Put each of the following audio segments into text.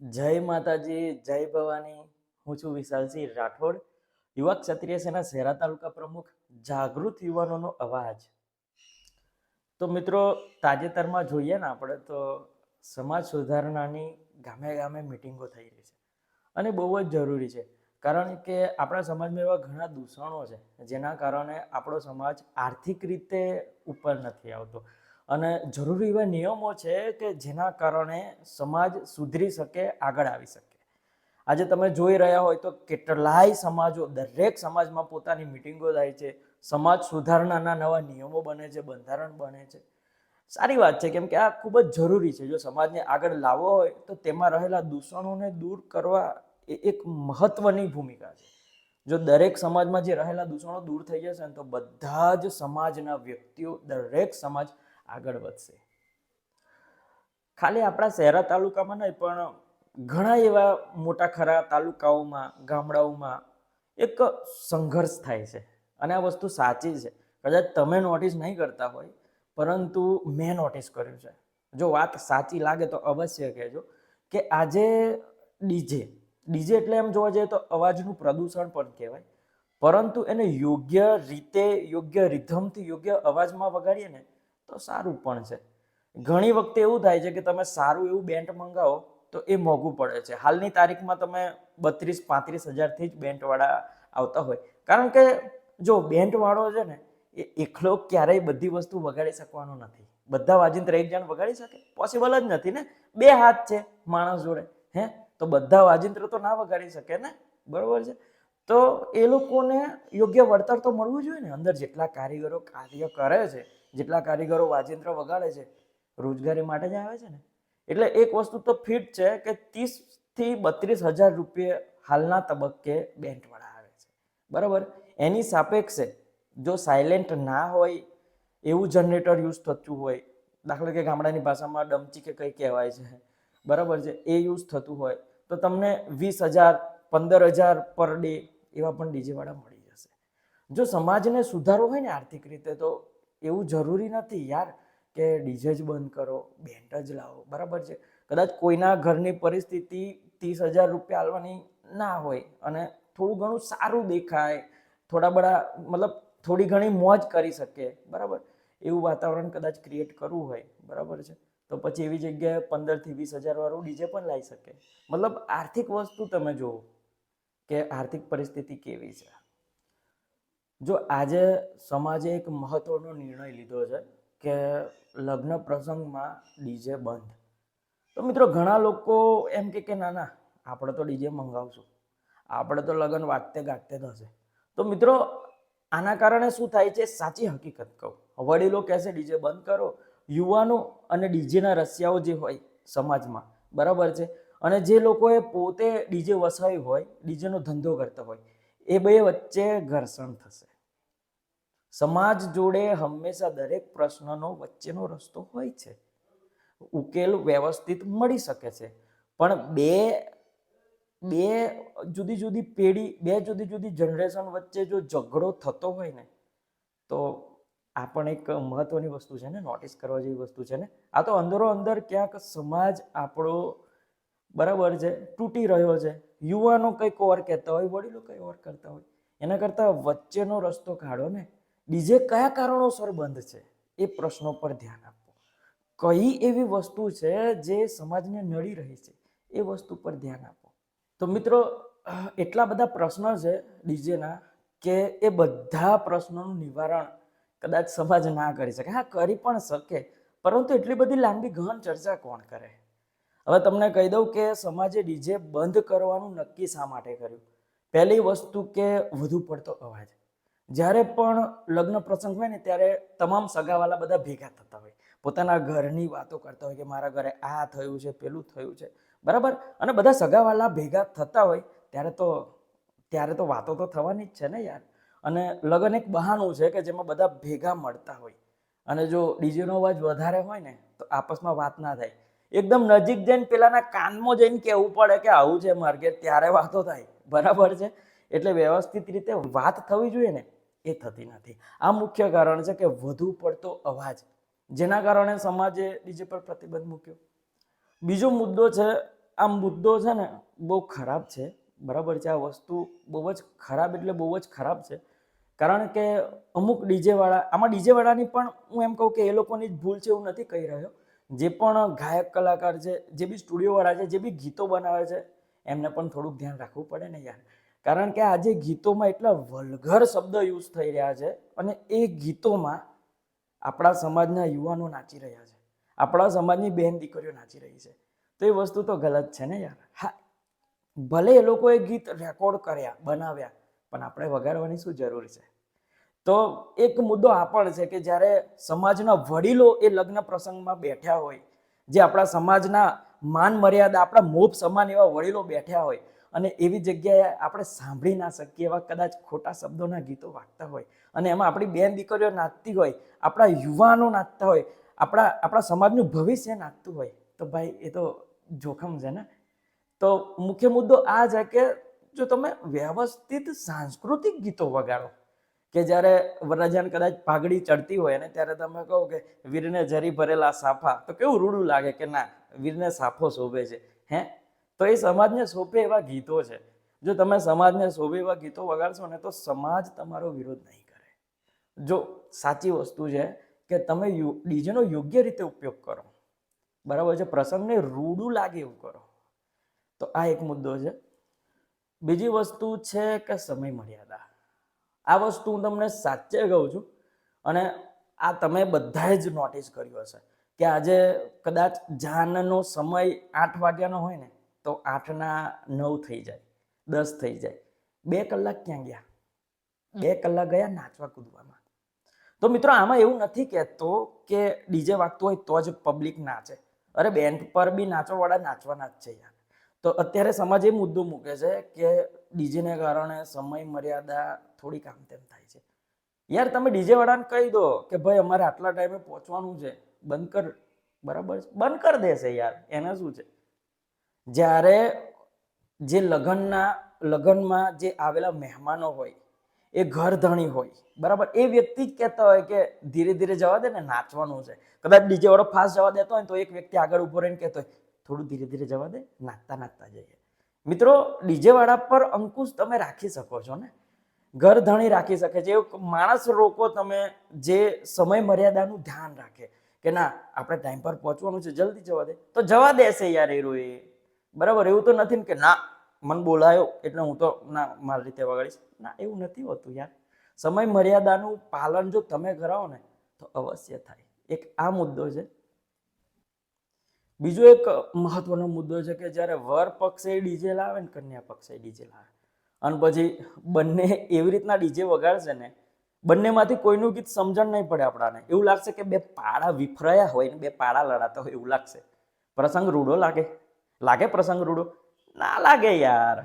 જય માતાજી, જય ભવાની. હું છું વિશાલસિંહ રાઠોડ યુવા ક્ષત્રિય સેના શહેરા તાલુકા પ્રમુખ, જાગૃત યુવાનોનો અવાજ. તો મિત્રો, તાજેતરમાં જોઈએ ને આપણે, તો સમાજ સુધારણાની ગામે ગામે મિટિંગો થઈ રહી છે. અને બહુ જ જરૂરી છે. કારણ કે આપણા સમાજમાં એવા ઘણા દૂષણો છે, જેના કારણે આપણો સમાજ આર્થિક રીતે ઉપર નથી આવતો. અને જરૂરી એવા નિયમો છે કે જેના કારણે સમાજ સુધરી શકે, આગળ આવી શકે. આજે તમે જોઈ રહ્યા હોય તો કેટલાય સમાજો, દરેક સમાજમાં પોતાની મિટિંગો થાય છે. સમાજ સુધારણાના નવા નિયમો બને છે, બંધારણ બને છે. સારી વાત છે, કેમ કે આ ખૂબ જ જરૂરી છે. જો સમાજને આગળ લાવવો હોય તો તેમાં રહેલા દૂષણોને દૂર કરવા એ એક મહત્વની ભૂમિકા છે. જો દરેક સમાજમાં જે રહેલા દૂષણો દૂર થઈ જશે ને તો બધા જ સમાજના વ્યક્તિઓ, દરેક સમાજ આગળ વધશે. ખાલી આપણા શહેરા તાલુકામાં નહીં, પણ ઘણા એવા મોટા ખરા તાલુકાઓમાં, ગામડાઓમાં એક સંઘર્ષ થાય છે. અને આ વસ્તુ સાચી છે. કદાચ તમે નોટિસ નહીં કરતા હોય, પરંતુ મેં નોટિસ કર્યું છે. જો વાત સાચી લાગે તો અવશ્ય કહેજો કે આજે ડીજે ડીજે એટલે એમ જોવા જઈએ તો અવાજનું પ્રદૂષણ પણ કહેવાય. પરંતુ એને યોગ્ય રીતે, યોગ્ય રિધમથી યોગ્ય અવાજમાં વગાડીએ ને તો સારું પણ છે. ઘણી વખતે એવું થાય છે કે તમે સારું એવું બેન્ટ મંગાવો તો એ મોંઘું પડે છે. હાલની તારીખમાં તમે બત્રીસ, પાંત્રીસ હજારથી જ બેન્ટવાળા આવતા હોય. કારણ કે જો બેન્ટવાળો છે ને, એ એકલો ક્યારેય બધી વસ્તુ વગાડી શકવાનો નથી. બધા વાજિંત્ર એક જણ વગાડી શકે? પોસિબલ જ નથી ને? બે હાથ છે માણસ જોડે, હે? તો બધા વાજિંત્ર તો ના વગાડી શકે ને? બરોબર છે? તો એ લોકોને યોગ્ય વળતર તો મળવું જોઈએ ને? અંદર જેટલા કારીગરો કાર્ય કરે છે જેટલા કારીગરો વાજિંત્ર વગાડે છે, રોજગારી માટે જ આવે છે ને? એટલે એક વસ્તુ તો ફિટ છે કે ત્રીસથી બત્રીસ હજાર રૂપિયા હાલના તબક્કે બેન્ટવાળા આવે છે. બરાબર? એની સાપેક્ષે જો સાયલેન્ટ ના હોય, એવું જનરેટર યુઝ થતું હોય, દાખલા કે ગામડાની ભાષામાં ડમચી કે કંઈ કહેવાય છે, બરાબર છે? એ યુઝ થતું હોય, તો તમને વીસ હજાર, પંદર હજાર પર ડે એવા પણ ડીજેવાળા મળી જશે. જો સમાજને સુધારવો હોય ને આર્થિક રીતે, તો એવું જરૂરી નથી યાર કે ડીજે જ બંધ કરો બેન્ટ જ લાવો, બરાબર છે? કદાચ કોઈના ઘરની પરિસ્થિતિ ત્રીસ હજાર રૂપિયા આલવાની ના હોય અને થોડું ઘણું સારું દેખાય, થોડા બડા, મતલબ થોડી ઘણી મોજ કરી શકે, બરાબર? એવું વાતાવરણ કદાચ ક્રિએટ કરવું હોય, બરાબર છે? તો પછી એવી જગ્યાએ પંદરથી વીસ હજાર વાળું ડીજે પણ લાવી શકે. મતલબ આર્થિક વસ્તુ તમે જુઓ કે આર્થિક પરિસ્થિતિ કેવી છે. જો આજે સમાજે એક મહત્વનો નિર્ણય લીધો છે કે લગ્ન પ્રસંગમાં ડીજે બંધ. તો મિત્રો ઘણા લોકો એમ કે ના ના, આપણે તો ડીજે મંગાવશું. આપણે તો લગ્ન વાગતે ગાગતે થશે તો મિત્રો આના કારણે શું થાય છે? સાચી હકીકત કહું. વડીલો કહેશે ડીજે બંધ કરો. યુવાનો અને ડીજેના રસિયાઓ જે હોય સમાજમાં, બરાબર છે? અને જે લોકોએ પોતે ડીજે વસાવી હોય, ડીજેનો ધંધો કરતા હોય એ બે વચ્ચે ઘર્ષણ થશે. સમાજ જોડે હંમેશા દરેક પ્રશ્નનો વચ્ચેનો રસ્તો હોય છે. ઉકેલ વ્યવસ્થિત મળી શકે છે. પણ બે બે જુદી જુદી પેઢી, બે જુદી જુદી જનરેશન વચ્ચે જો ઝઘડો થતો હોય ને, તો આ પણ એક મહત્વની વસ્તુ છે ને, નોટિસ કરવા જેવી વસ્તુ છે ને. આ તો અંદરો અંદર ક્યાંક સમાજ આપણો બરાબર છે, તૂટી રહ્યો છે. યુવાનો કંઈક ઓર કહેતા હોય, વડીલો કંઈ ઓર કરતા હોય, એના કરતાં વચ્ચેનો રસ્તો કાઢો ને. ડીજે કયા કારણોસર બંધ છે એ પ્રશ્નો પર ધ્યાન આપો. કઈ એવી વસ્તુ છે જે સમાજને નડી રહી છે એ વસ્તુ પર ધ્યાન આપો. તો મિત્રો, એટલા બધા પ્રશ્નો છે ડીજેના કે એ બધા પ્રશ્નોનું નિવારણ કદાચ સમાજ ના કરી શકે. હા, કરી પણ શકે, પરંતુ એટલી બધી લાંબી ગહન ચર્ચા કોણ કરે? હવે તમને કહી દઉં કે સમાજે ડીજે બંધ કરવાનું નક્કી શા માટે કર્યું? પહેલી વસ્તુ કે વધુ પડતો અવાજ. જ્યારે પણ લગ્ન પ્રસંગ હોય ને, ત્યારે તમામ સગાવાલા બધા ભેગા થતા હોય. પોતાના ઘરની વાતો કરતા હોય કે મારા ઘરે આ થયું છે, પેલું થયું છે. બરાબર? અને બધા સગાવાલા ભેગા થતા હોય, ત્યારે તો ત્યારે તો વાતો તો થવાની જ છે ને યાર. અને લગ્ન એક બહાનું છે કે જેમાં બધા ભેગા મળતા હોય. અને જો ડીજેનો અવાજ વધારે હોય ને, તો આપસમાં વાત ના થાય. એકદમ નજીક જઈને પેલાના કાનમાં જઈને કહેવું પડે કે આવું છે માર્કેટ, ત્યારે વાતો થાય. બરાબર છે? એટલે વ્યવસ્થિત રીતે વાત થવી જોઈએ ને, એ થતી નથી. આ મુખ્ય કારણ છે કે વધુ પડતો અવાજ. જેના કારણે સમાજે ડીજે પર પ્રતિબંધ મૂક્યો. બીજો મુદ્દો છે, આ મુદ્દો છે ને, બહુ ખરાબ છે. બરાબર છે? આ વસ્તુ બહુ જ ખરાબ એટલે બહુ જ ખરાબ છે. કારણ કે અમુક ડીજેવાળા આમાં ડીજેવાળાની પણ હું એમ કહું કે એ લોકોની જ ભૂલ છે એવું નથી કહી રહ્યો. જે પણ ગાયક કલાકાર છે, જે બી સ્ટુડિયોવાળા છે, જે બી ગીતો બનાવે છે, એમને પણ થોડુંક ધ્યાન રાખવું પડે ને યાર. કારણ કે આજે ગીતોમાં એટલા વલઘર શબ્દ યુઝ થઈ રહ્યા છે અને એ ગીતોમાં આપણા સમાજના યુવાનો નાચી રહ્યા છે. આપણા સમાજની બેન દીકરીઓ નાચી રહી છે. તો એ વસ્તુ તો ગલત છે ને યાર. હા, ભલે એ લોકોએ ગીત રેકોર્ડ કર્યા, બનાવ્યા, પણ આપણે વગાડવાની શું જરૂર છે? તો એક મુદ્દો આ પણ છે કે જ્યારે સમાજના વડીલો એ લગ્ન પ્રસંગમાં બેઠ્યા હોય, જે આપણા સમાજના માન મર્યાદા, આપણા મોભ સમાન એવા વડીલો બેઠ્યા હોય અને એવી જગ્યાએ આપણે સાંભળી ના શકીએ એવા કદાચ ખોટા શબ્દોના ગીતો વાગતા હોય અને એમાં આપણી બેન દીકરીઓ નાચતી હોય, આપણા યુવાનો નાચતા હોય, આપણા આપણા સમાજનું ભવિષ્ય નાચતું હોય, તો ભાઈ એ તો જોખમ છે ને? તો મુખ્ય મુદ્દો આ છે કે જો તમે વ્યવસ્થિત સાંસ્કૃતિક ગીતો વગાડો કે જ્યારે વરરાજાને કદાચ પાઘડી ચડતી હોય ને ત્યારે તમે કહો કે વીરને જરી ભરેલા સાફા, તો કેવું રૂડું લાગે કે ના, વીરને સાફો શોભે છે, હે? તો એ સમાજને શોભે એવા ગીતો છે. જો તમે સમાજને શોભે એવા ગીતો વગાડશો ને તો સમાજ તમારો વિરોધ નહીં કરે. જો સાચી વસ્તુ છે કે તમે ડીજેનો યોગ્ય રીતે ઉપયોગ કરો. બરાબર છે? પ્રસંગને રૂડું લાગે એવું કરો. તો આ એક મુદ્દો છે. બીજી વસ્તુ છે કે સમય મર્યાદા. આ વસ્તુ હું તમને સાચે કહું છું અને આ તમે બધાએ જ નોટિસ કર્યું હશે કે આજે કદાચ જાનનો સમય આઠ વાગ્યાનો હોય ને તો આઠના નવ થઈ જાય દસ થઈ જાય. બે કલાક ક્યાં ગયા? બે કલાક ગયા નાચવા કૂદવામાં. તો મિત્રો આમાં એવું નથી કહેતો કે ડીજે વાગતું હોય તો જ પબ્લિક નાચે. અરે બેન્ડ પર બી નાચવાવાળા નાચવાના જ છે યાર. તો અત્યારે સમાજ એ મુદ્દો મૂકે છે કે ડીજેને કારણે સમય મર્યાદા થોડી આમ તેમ થાય છે. યાર, તમે ડીજે વાળાને કહી દો કે ભાઈ, અમારે આટલા ટાઈમે પહોંચવાનું છે. બંધ કર. બરાબર બંધ કરી દેશે યાર. એને શું છે? જ્યારે જે લગ્નના, લગ્નમાં જે આવેલા મહેમાનો હોય, એ ઘર ધણી હોય, બરાબર? એ વ્યક્તિ જ કહેતા હોય કે ધીરે ધીરે જવા દે ને નાચવાનું છે. કદાચ ડીજે વાળો ફાસ્ટ જવા દેતો હોય તો એક વ્યક્તિ આગળ ઊભો રહીને કહેતો હોય, થોડું ધીરે ધીરે જવા દે નાચતા નાચતા જઈએ. મિત્રો, ડીજે વાળા પર અંકુશ તમે રાખી શકો છો ને? ઘર ધણી રાખી શકે છે. માણસ રોકો તમે જે સમય મર્યાદાનું ધ્યાન રાખે. કે ના, આપણે ટાઈમ પર પહોંચવાનું છે, જલ્દી જવા દે. તો જવા દેશે યાર એ બરાબર? એવું તો નથી ને કે ના, મન બોલાયો એટલે હું તો, ના, મારી રીતે વગાડીશ ના, એવું નથી હોતું યાર. સમય મર્યાદાનું પાલન જો તમે કરાવો ને, તો અવશ્ય થાય. એક આ મુદ્દો છે. બીજો એક મહત્વનો મુદ્દો છે કે જ્યારે વર પક્ષે ડીજે લાવે ને કન્યા પક્ષે ડીજે લાવે. અને પછી બંને એવી રીતના ડીજે વગાડશે ને, બંનેમાંથી કોઈનું ગીત સમજણ નહીં પડે આપણાને. એવું લાગશે કે બે પાડા વિફરાયા હોય ને, બે પાડા લડાતા હોય એવું લાગશે. પ્રસંગ રૂડો લાગે. લાગે પ્રસંગ રૂડો? ના લાગે યાર.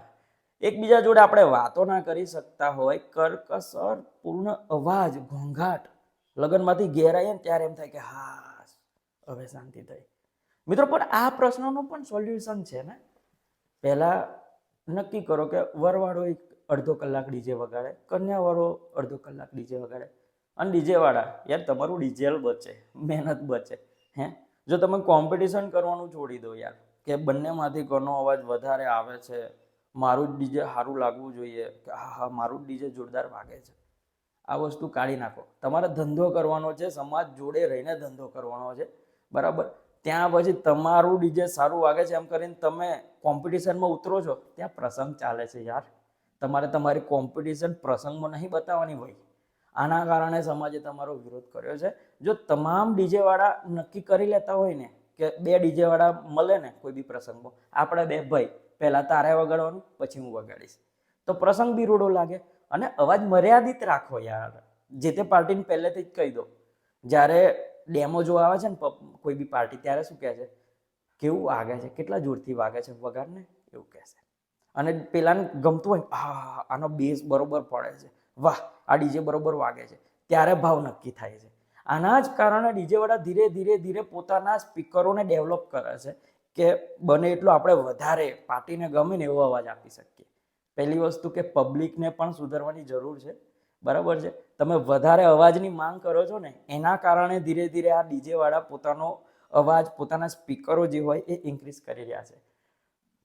એકબીજા જોડે આપણે વાતો ના કરી શકતા હોય, કરકસર, પૂર્ણ અવાજ, ઘોંઘાટ. લગ્નમાંથી ઘેરાઈએ ને ત્યારે એમ થાય કે હા હવે શાંતિ થઈ. મિત્રો, પણ આ પ્રશ્નનું પણ સોલ્યુશન છે ને. પહેલા નક્કી કરો કે વરવાળો એક અડધો કલાક ડીજે વગાડે, કન્યાવાળો અડધો કલાક ડીજે વગાડે. અને ડીજે વાળા યાર તમારું ડીજેલ બચે, મહેનત બચે, હે? જો તમે કોમ્પિટિશન કરવાનું છોડી દો યાર, કે બંનેમાંથી કોનો અવાજ વધારે આવે છે, મારું જ ડીજે સારું લાગવું જોઈએ, કે હા હા, મારું જ ડીજે જોરદાર વાગે છે. આ વસ્તુ કાઢી નાખો. તમારે ધંધો કરવાનો છે, સમાજ જોડે રહીને ધંધો કરવાનો છે. બરાબર? ત્યાં પછી તમારું ડીજે સારું વાગે છે એમ કરીને તમે કોમ્પિટિશનમાં ઉતરો છો, ત્યાં પ્રસંગ ચાલે છે યાર. તમારે તમારી કોમ્પિટિશન પ્રસંગમાં નહીં બતાવવાની હોય. આના કારણે સમાજે તમારો વિરોધ કર્યો છે. જો તમામ ડીજેવાળા નક્કી કરી લેતા હોય ને કે બે ડીજેવાળા મળે ને કોઈ બી પ્રસંગમાં આપણે બે ભાઈ, પહેલાં તારે વગાડવાનું, પછી હું વગાડીશ. તો પ્રસંગ બી રૂડો લાગે. અને અવાજ મર્યાદિત રાખો યાર. જે તે પાર્ટીને પહેલેથી જ કહી દો. જ્યારે ડેમો જો આવે છે ને કોઈ બી પાર્ટી, ત્યારે શું કહે છે? કેવું વાગે છે? કેટલા જોરથી વાગે છે વગાડને? એવું કહે છે. અને પેલાને ગમતું હોય હા આનો બેઝ બરોબર પડે છે. વાહ, આ ડીજે બરોબર વાગે છે. ત્યારે ભાવ નક્કી થાય છે. આના જ કારણે ડીજેવાળા ધીરે ધીરે ધીરે પોતાના સ્પીકરોને ડેવલપ કરે છે કે બને એટલો આપણે વધારે પાર્ટીને ગમે ને એવો અવાજ આપી શકીએ. પહેલી વસ્તુ કે પબ્લિકને પણ સુધારવાની જરૂર છે. બરાબર છે? તમે વધારે અવાજની માંગ કરો છો ને, એના કારણે ધીરે ધીરે આ ડીજે વાળા પોતાનો અવાજ, પોતાના સ્પીકરો જે હોય એ ઇન્ક્રીઝ કરી રહ્યા છે.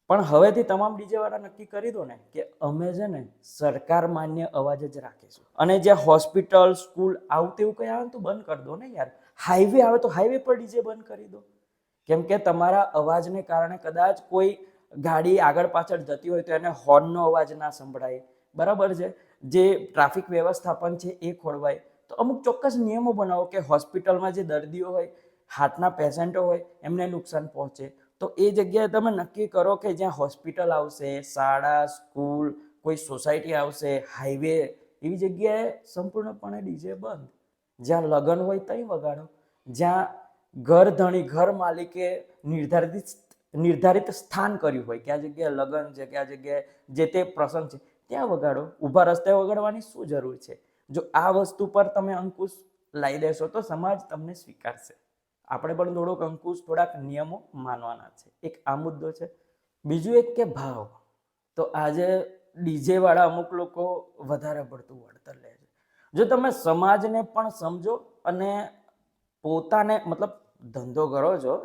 પણ હવેથી તમામ ડીજે વાળા નક્કી કરી દો ને કે અમે છે ને સરકાર માન્ય અવાજ જ રાખીશું. અને જે હોસ્પિટલ, સ્કૂલ આવું તેવું કંઈ આવે તો બંધ કરી દો ને યાર. હાઈવે આવે તો હાઈવે પર ડીજે બંધ કરી દો. કેમ કે તમારા અવાજને કારણે કદાચ કોઈ ગાડી આગળ પાછળ જતી હોય તો એને હોર્નનો અવાજ ના સંભળાય. બરાબર છે? જે ટ્રાફિક વ્યવસ્થાપન છે એ ખોળવાય. તો અમુક ચોક્કસ નિયમો બનાવો કે હોસ્પિટલમાં જે દર્દીઓ હોય, હાથના પેશન્ટો હોય, એમને નુકસાન પહોંચે. તો એ જગ્યાએ તમે નક્કી કરો કે જ્યાં હોસ્પિટલ આવશે, શાળા, સ્કૂલ, કોઈ સોસાયટી આવશે, હાઈવે, એવી જગ્યાએ સંપૂર્ણપણે ડીજે બંધ. જ્યાં લગ્ન હોય ત્યાં વગાડો. જ્યાં ઘર ધણી, ઘર માલિકે નિર્ધારિત નિર્ધારિત સ્થાન કર્યું હોય, કે જગ્યાએ લગ્ન છે, કે જગ્યાએ જે તે પ્રસંગ છે ત્યાં વગાડો. ઊભા રસ્તે વગાડવાની શું જરૂર છે? જો આ વસ્તુ પર તમે અંકુશ લાવી દેશો તો સમાજ તમને સ્વીકારશે. આપણે પણ થોડોક અંકુશ, થોડાક નિયમો માનવાના છે. એક આ મુદ્દો છે. બીજું એક કે ભાવ. તો આજે ડીજે વાળા અમુક લોકો વધારે પડતું વળતર લે છે. જો તમે સમાજને પણ સમજો અને પોતાને, મતલબ ધંધો કરો છો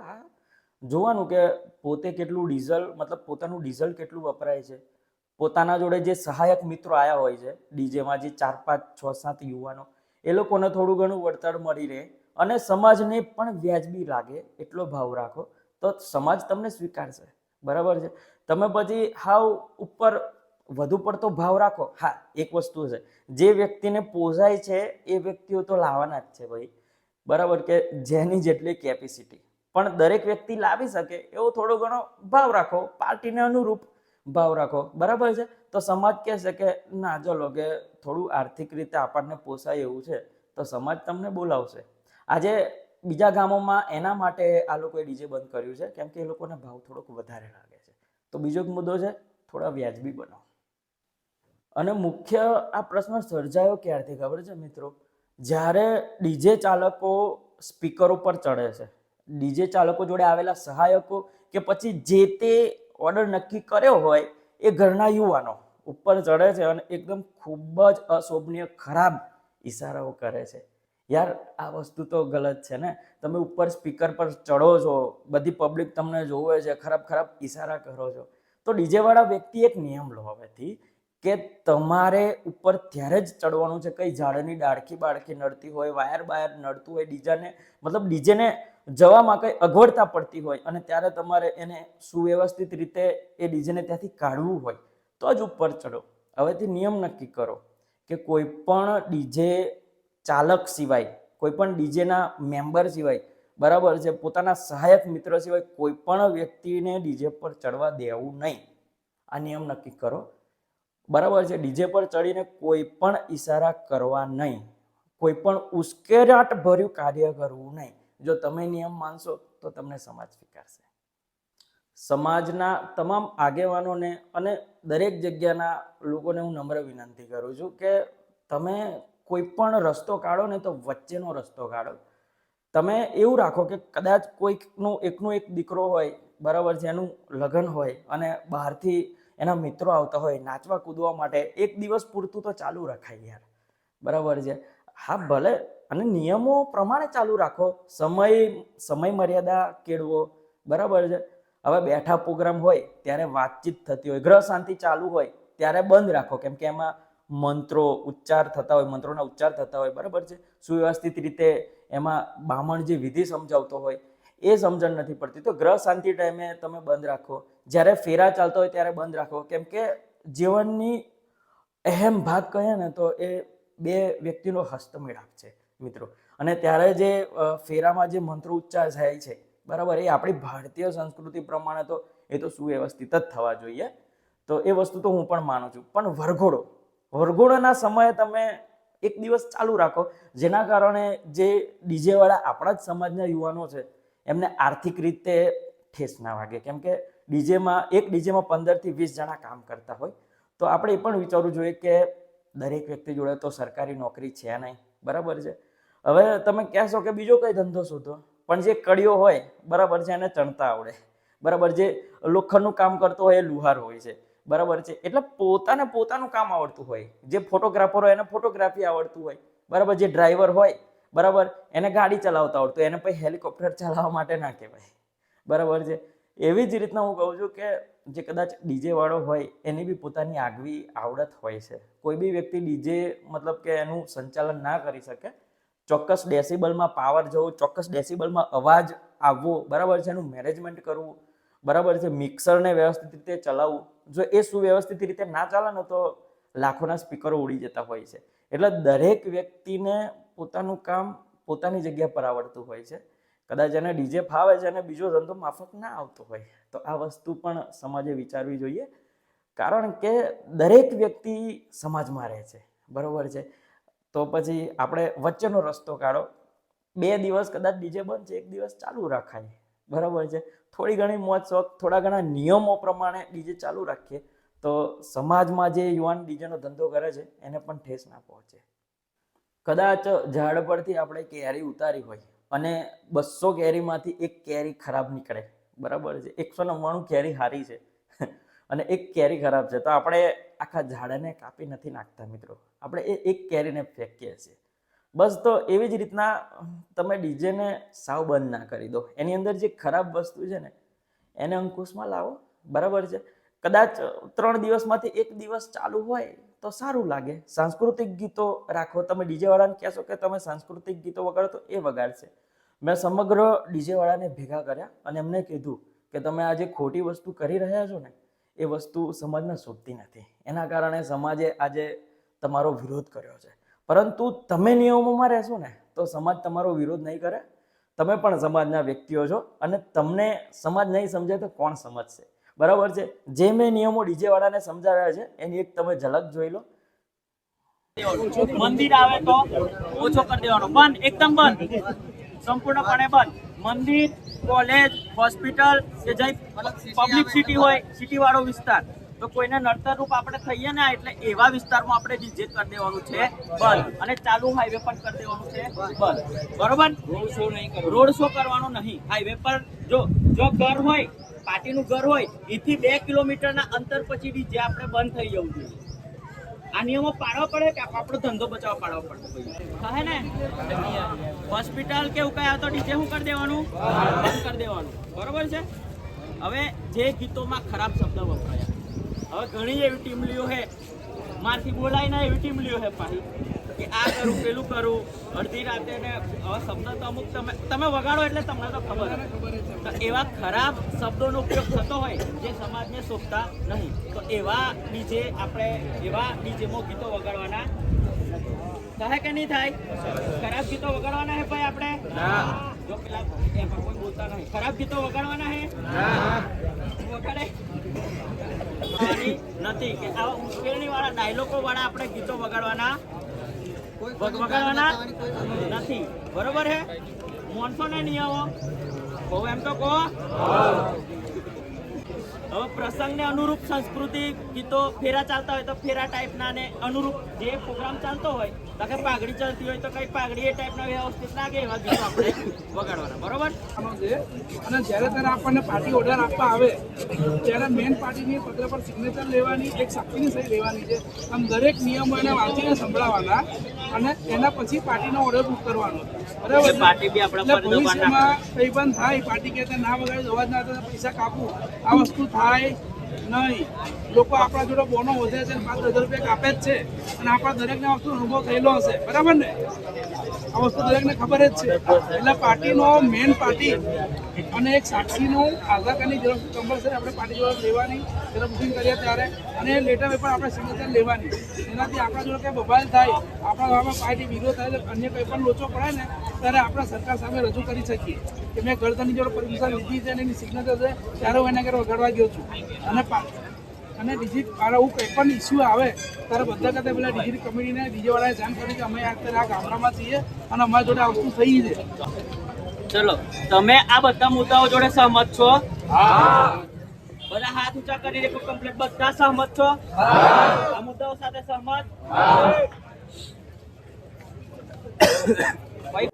જોવાનું કે પોતે કેટલું ડીઝલ, મતલબ પોતાનું ડીઝલ કેટલું વપરાય છે. પોતાના જોડે જે સહાયક મિત્રો આવ્યા હોય છે, ડીજેમાં જે ચાર, પાંચ, છ, સાત યુવાનો, એ લોકોને થોડું ઘણું વળતર મળી રહે અને સમાજને પણ વ્યાજબી લાગે એટલો ભાવ રાખો. તો સમાજ તમને સ્વીકારશે. બરાબર છે? તમે પછી હાવ ઉપર વધુ પડતો ભાવ રાખો. હા, એક વસ્તુ છે. જે વ્યક્તિને પોસાય છે, એ વ્યક્તિઓ તો લાવવાના જ છે ભાઈ. બરાબર કે જેની જેટલી કેપેસિટી પણ દરેક વ્યક્તિ લાવી શકે એવો થોડો ઘણો ભાવ રાખો. પાર્ટીને અનુરૂપ ભાવ રાખો. બરાબર છે? તો સમાજ કહેશે કે, ના, ચલો, કે થોડું આર્થિક રીતે આપણને પોસાય એવું છે, તો સમાજ તમને બોલાવશે. આજે બીજા ગામોમાં એના માટે આ લોકોએ ડીજે બંધ કર્યું છે, કેમ કે એ લોકોને ભાવ થોડોક વધારે લાગે છે. તો બીજો એક મુદ્દો છે, થોડા વ્યાજબી બનો. અને મુખ્ય આ પ્રશ્ન સર્જાયો ક્યારથી ખબર છે, મિત્રો? જ્યારે ડીજે ચાલકો સ્પીકર ઉપર ચડે છે, ડીજે ચાલકો જોડે આવેલા સહાયકો કે પછી જે તે ઓર્ડર નક્કી કર્યો હોય એ ઘરના યુવાનો ઉપર ચડે છે અને એકદમ ખૂબ જ અશોભનીય, ખરાબ ઈશારાઓ કરે છે. યાર, આ વસ્તુ તો ગલત છે ને? તમે ઉપર સ્પીકર પર ચડો છો, બધી પબ્લિક તમને જોવે છે, ખરાબ ખરાબ ઈશારા કરો છો. તો ડીજેવાળા વ્યક્તિ એક નિયમ લો હવેથી કે તમારે ઉપર ત્યારે જ ચડવાનું છે. કઈ ઝાડની ડાળખી બાળખી નડતી હોય, વાયર બાયર નડતું હોય ડીજાને મતલબ ડીજેને જવામાં કંઈ અગવડતા પડતી હોય અને ત્યારે તમારે એને સુવ્યવસ્થિત રીતે એ ડીજેને ત્યાંથી કાઢવું હોય, તો જ ઉપર ચડો હવેથી નિયમ નક્કી કરો કે કોઈ પણ ડીજે ચાલક સિવાય, કોઈ પણ ડીજેના મેમ્બર સિવાય, બરાબર છે પોતાના સહાયક મિત્ર સિવાય કોઈ પણ વ્યક્તિને ડીજે પર ચડવા દેવું નહીં. આ નિયમ નક્કી કરો. બરાબર છે ડીજે પર ચડીને કોઈ પણ ઈશારા કરવા નહીં. કોઈ પણ ઉશ્કેરાટ ભર્યું કાર્ય કરવું નહીં. જો તમે નિયમ માનશો, તો તમને સમાજ સ્વીકારશે. સમાજના તમામ આગેવાનોને અને દરેક જગ્યાના લોકોને હું નમ્ર વિનંતી કરું છું કે તમે કોઈ પણ રસ્તો કાઢો ને તો વચ્ચેનો રસ્તો કાઢો. તમે એવું રાખો કે કદાચ કોઈકનું, એકનો એક દીકરો હોય, બરાબર એનું લગ્ન હોય અને બહારથી એના મિત્રો આવતા હોય, નાચવા કૂદવા માટે એક દિવસ પૂરતું તો ચાલુ રખાય યાર. બરાબર છે. હા, ભલે અને નિયમો પ્રમાણે ચાલુ રાખો. સમય સમય મર્યાદા કેળવો. બરાબર છે? હવે બેઠા પ્રોગ્રામ હોય, ત્યારે વાતચીત થતી હોય. ગ્રહ શાંતિ ચાલુ હોય, ત્યારે બંધ રાખો. કેમ કે એમાં મંત્રો ઉચ્ચાર થતા હોય, મંત્રોના ઉચ્ચાર થતા હોય. બરાબર છે? સુવ્યવસ્થિત રીતે એમાં બામણ જે વિધિ સમજાવતો હોય, એ સમજણ નથી પડતી. તો ગ્રહ શાંતિ ટાઈમે તમે બંધ રાખો. જ્યારે ફેરા ચાલતો હોય, ત્યારે બંધ રાખો. કેમ કે જીવનની અહેમ ભાગ કહે ને, તો એ બે વ્યક્તિનો હસ્તમેળાપ છે. મિત્રો. અને ત્યારે જે ફેરામાં જે મંત્ર ઉચ્ચાર થાય છે, બરાબર, એ આપણી ભારતીય સંસ્કૃતિ પ્રમાણે તો એ તો સુવ્યવસ્થિત જ થવા જોઈએ. તો એ વસ્તુ તો હું પણ માનું છું. પણ વરઘોડો, વરઘોડાના સમયે તમે એક દિવસ ચાલુ રાખો, જેના કારણે જે ડીજે વાળા આપણા જ સમાજના યુવાનો છે, એમને આર્થિક રીતે ઠેસ ના વાગે. કેમ કે ડીજેમાં, એક ડીજેમાં પંદરથી વીસ જણા કામ કરતા હોય. તો આપણે એ પણ વિચારવું જોઈએ કે દરેક વ્યક્તિ જોડે તો સરકારી નોકરી છે નહીં. બરાબર છે? હવે તમે કહેશો કે બીજો કઈ ધંધો શોધો? પણ જે કડીઓ હોય, બરાબર છે, એને ચણતા આવડે. બરાબર જે લોખંડનું કામ કરતો હોય, એ લુહાર હોય છે. બરાબર છે, એટલે પોતાને પોતાનું કામ આવડતું હોય. જે ફોટોગ્રાફર હોય, એને ફોટોગ્રાફી આવડતું હોય. બરાબર, જે ડ્રાઈવર હોય, બરાબર, એને ગાડી ચલાવતા આવડતું એને પછી હેલિકોપ્ટર ચલાવવા માટે ના કહેવાય. બરાબર છે, એવી જ રીતના હું કહું છું કે જે કદાચ ડીજે વાળો હોય, એની બી પોતાની આગવી આવડત હોય છે. કોઈ બી વ્યક્તિ ડીજે મતલબ કે એનું સંચાલન ના કરી શકે ચોક્કસ ડેસિબલમાં પાવર જવું, ચોક્કસ ડેસિબલમાં અવાજ આવવો, બરાબર છે? એનું મેનેજમેન્ટ કરવું, બરાબર છે? મિક્સરને વ્યવસ્થિત રીતે ચલાવવું. જો એ સુવ્યવસ્થિત રીતે ના ચાલે ને તો લાખોના સ્પીકરો ઉડી જતા હોય છે. એટલે દરેક વ્યક્તિને પોતાનું કામ પોતાની જગ્યા પર આવડતું હોય છે. કદાચ એને ડીજે ફાવે છે અને બીજો ધંધો માફક ના આવતો હોય, તો આ વસ્તુ પણ સમાજે વિચારવી જોઈએ. કારણ કે દરેક વ્યક્તિ સમાજમાં રહે છે. બરાબર છે? તો પછી આપણે વચ્ચેનો રસ્તો કાઢો. બે દિવસ કદાચ ડીજે બંધ છે, એક દિવસ ચાલુ રાખાય. બરાબર છે? થોડી ઘણી મોજ શોખ, થોડા ઘણા નિયમો પ્રમાણે ડીજે ચાલુ રાખીએ તો સમાજમાં જે યુવાન ડીજેનો ધંધો કરે છે, એને પણ ઠેસ ના પહોંચે. કદાચ ઝાડ પરથી આપણે કેરી ઉતારી હોય અને બસો કેરીમાંથી એક કેરી ખરાબ નીકળે. બરાબર છે? એકસો નવ્વાણું કેરી હારી છે. અને એક કેરી ખરાબ છે. તો આપણે આખા ઝાડને કાપી નથી નાખતા મિત્રો. આપણે એ એક કેરીને ફેંકીએ છીએ. બસ તો એવી જ રીતના તમે ડીજેને સાવ બંધ ના કરી દો. એની અંદર જે ખરાબ વસ્તુ છે ને, એને અંકુશમાં લાવો. બરાબર છે? કદાચ ત્રણ દિવસમાંથી એક દિવસ ચાલુ હોય તો સારું લાગે. સાંસ્કૃતિક ગીતો રાખો. તમે ડીજેવાળાને કહેશો કે તમે સાંસ્કૃતિક ગીતો વગાડો તો એ વગાડશે. મેં સમગ્ર ડીજેવાળાને ભેગા કર્યા અને એમને કીધું કે તમે આ જે ખોટી વસ્તુ કરી રહ્યા છો ને એ વસ્તુ સમાજને શોધતી નથી. એના કારણે સમાજે આજે તમારો વિરોધ કર્યો છે. પરંતુ તમે નિયમોમાં રહેશો ને, તો સમાજ તમારો વિરોધ નહીં કરે. તમે પણ સમાજના વ્યક્તિઓ છો અને તમને સમાજ નહીં સમજે તો કોણ સમજશે? બરાબર છે? જે મેં નિયમો ડીજેવાળાને સમજાવ્યા છે, એની એક તમે ઝલક જોઈ લો. મંદિર આવે તો ઓછો કરી દેવાનો. બંધ, એકદમ બંધ. સંપૂર્ણપણે બંધ. મંદિર કોલેજ હોસ્પિટલ કે જઈ પબ્લિક સિટી હોય સિટી વાળો વિસ્તાર. તો કોઈને નડતરરૂપ આપણે થઈએ ને એટલે એવા વિસ્તારમાં આપણે ડીજે કરી દેવાનું છે બંધ. અને ચાલુ હાઈવે પણ કરી દેવાનું છે બંધ. બરોબર? રોડ શો કરવાનો નહીં. હાઈવે પર જો જો ઘર હોય પાર્ટીનું ઘર હોય એથી બે કિલોમીટરના અંતર પછી ડીજે આપણે બંધ થઈ જવું જોઈએ. આ નિયમો પાડવા પડે કે આપણો ધંધો બચાવવા પાડવા પડે? હે ને. હોસ્પિટલ કે એવું કઈ આવતો ડીજે શું કરી દેવાનું? બંધ કરી દેવાનું. બરોબર છે? હવે જે ગીતોમાં ખરાબ શબ્દ વપરાયા. હવે ઘણી એવી ટીમલીઓ છે મારથી બોલાય એવી ટીમલીઓ છે પાછી કે આ કરું, પેલું કરું. અડધી રાતે ને હવે શબ્દ તો અમુક તમે તમે વગાડો એટલે તમને તો ખબર તો એવા ખરાબ શબ્દોનો ઉપયોગ થતો હોય જે સમાજને શોભતા નહીં. તો એવા ડીજે આપણે, એવા ડીજેમાં ગીતો વગાડવાના થાય કે નહીં થાય? ખરાબ ગીતો વગાડવાના હે ભાઈ આપણે? જો પેલા એમાં કોઈ બોલતા નહીં. ખરાબ ગીતો વગાડવાના હે? વગાડે? નથી કે આવા ઉશ્કેરણી વાળા ડાયલોગો વાળા આપણે ગીતો વગાડવાના? વગાડવાના નથી. બરોબર હે? મોનસો ને નિયમો બહુ એમ તો કહો. હવે પ્રસંગને અનુરૂપ સંસ્કૃતિ ગીતો ફેરા ચાલતા હોય તો ફેરા ટાઈપના ને અનુરૂપ જે પ્રોગ્રામ ચાલતો હોય, તો કે પાઘડી ચાલતી હોય તો કઈ પાઘડી એ ટાઈપના વ્યવસ્થિત લાગે એવા ગીતો આપણે વગાડવાના. બરોબર? અને જ્યારે ત્યારે આપણને પાર્ટી ઓર્ડર આપવા આવે, ત્યારે મેન પાર્ટીની પત્ર પર સિગ્નેચર લેવાની, એક સાક્ષીની સહી લેવાની છે. આમ દરેક નિયમો એને વાંચીને સંભળાવવાના. અને એના પછી પાર્ટીનો ઓર્ડર બુક કરવાનો. બરાબર પાર્ટી બી આપણા પર ભવિષ્યમાં કંઈ પણ થાય પાર્ટી કહેતા ના વગાડે અવાજ ના થાય પૈસા કાપવું આ વસ્તુ થાય નહીં. લોકો આપણા જોડે બોનો વધે છે પાંચ હજાર રૂપિયા કાપે જ છે. અને આપણા દરેકને વસ્તુ અનુભવ થયેલો હશે. બરાબર ને? આ વસ્તુ દરેકને ખબર જ છે. એટલે પાર્ટીનો મેઇન પાર્ટી અને એક સાક્ષીનું આધાર કાર્ડની જરૂર કમ્પલસરી આપણે પાર્ટી જોડે લેવાની જ્યારે બુકિંગ કરીએ ત્યારે અને લેટર પેપર આપણે સિગ્નેચર લેવાની. એનાથી આપણા જોડે કંઈ બબાલ થાય, આપણા ગામમાં પાર્ટી વિરોધ થાય અન્ય કંઈ પણ લોચો પડે ને, ત્યારે આપણે સરકાર સામે રજૂ કરી શકીએ. કે મેં ગળતરની જોડે પરમિશન લીધી છે અને એની સિગ્નેચર છે, ત્યારે હું એના ઘરે વગાડવા ગયો છું. અને પા અને ડિજિટ મારા આવું કંઈ પણ ઇસ્યુ આવે ત્યારે બધા કરતા પેલા ડિજિટ કમિટીને ડીજેવાળાએ જાણ કરી કે અમે અત્યારે આ ગામડામાં છીએ અને અમારા જોડે આ વસ્તુ થઈ છે. ચલો તમે આ બધા મુદ્દાઓ જોડે સહમત છો? બધા હાથ ઊંચા કરી દેખો કમ્પ્લીટ બધા સહમત છો? આ મુદ્દાઓ સાથે સહમત?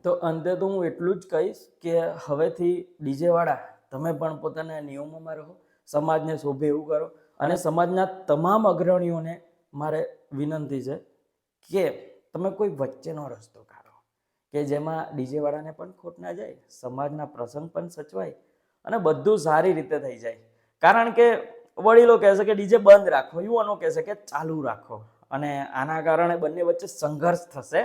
તો અંતે તો હું એટલું જ કહીશ કે હવેથી ડીજેવાળા તમે પણ પોતાના નિયમોમાં રહો સમાજને શોભે એવું કરો. અને સમાજના તમામ અગ્રણીઓને મારે વિનંતી છે કે તમે કોઈ વચ્ચેનો રસ્તો કાઢો. કે જેમાં ડીજેવાળાને પણ ખોટ ના જાય, સમાજના પ્રસંગ પણ સચવાય અને બધું સારી રીતે થઈ જાય. કારણ કે વડીલો કહેશે કે ડીજે બંધ રાખો, યુવાનો કહેશે કે ચાલુ રાખો. અને આના કારણે બંને વચ્ચે સંઘર્ષ થશે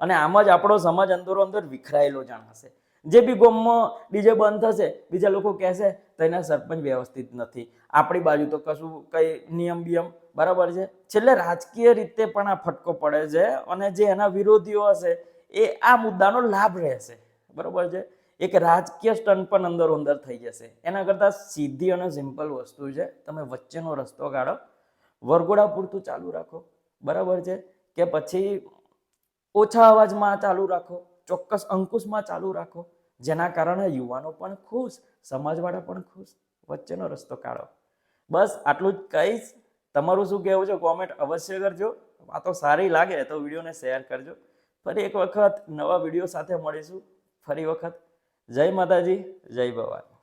અને આમ જ આપણો સમાજ અંદરો અંદર વિખરાયેલો જણાશે. જે બી ગોમમાં ડીજે બંધ થશે, બીજા લોકો કહેશે, તો એના સરપંચ વ્યવસ્થિત નથી. આપણી બાજુ તો કશું કઈ નિયમ બિયમ બરાબર છે. છેલ્લે રાજકીય રીતે પણ આ ફટકો પડે છે અને જે એના વિરોધીઓ હશે, એ આ મુદ્દાનો લાભ રહેશે. બરાબર છે? એક રાજકીય સ્ટન્ટ પણ અંદર અંદર થઈ જશે. એના કરતાં સીધી અને સિમ્પલ વસ્તુ છે, તમે વચ્ચેનો રસ્તો કાઢો. વરઘોડા પૂરતું ચાલુ રાખો. બરાબર છે? કે પછી ઓછા અવાજમાં ચાલુ રાખો. ચોક્કસ અંકુશમાં ચાલુ રાખો. જેના કારણે યુવાનો પણ ખુશ, સમાજવાળા પણ ખુશ, વચ્ચેનો રસ્તો કાઢો. બસ આટલું જ કહીશ. તમારું શું કહેવું છે? કોમેન્ટ અવશ્ય કરજો. વાતો સારી લાગે તો વિડીયોને શેર કરજો. ફરી એક વખત નવા વીડિયો સાથે મળીશું. ફરી વખત. જય માતાજી, જય ભવાની.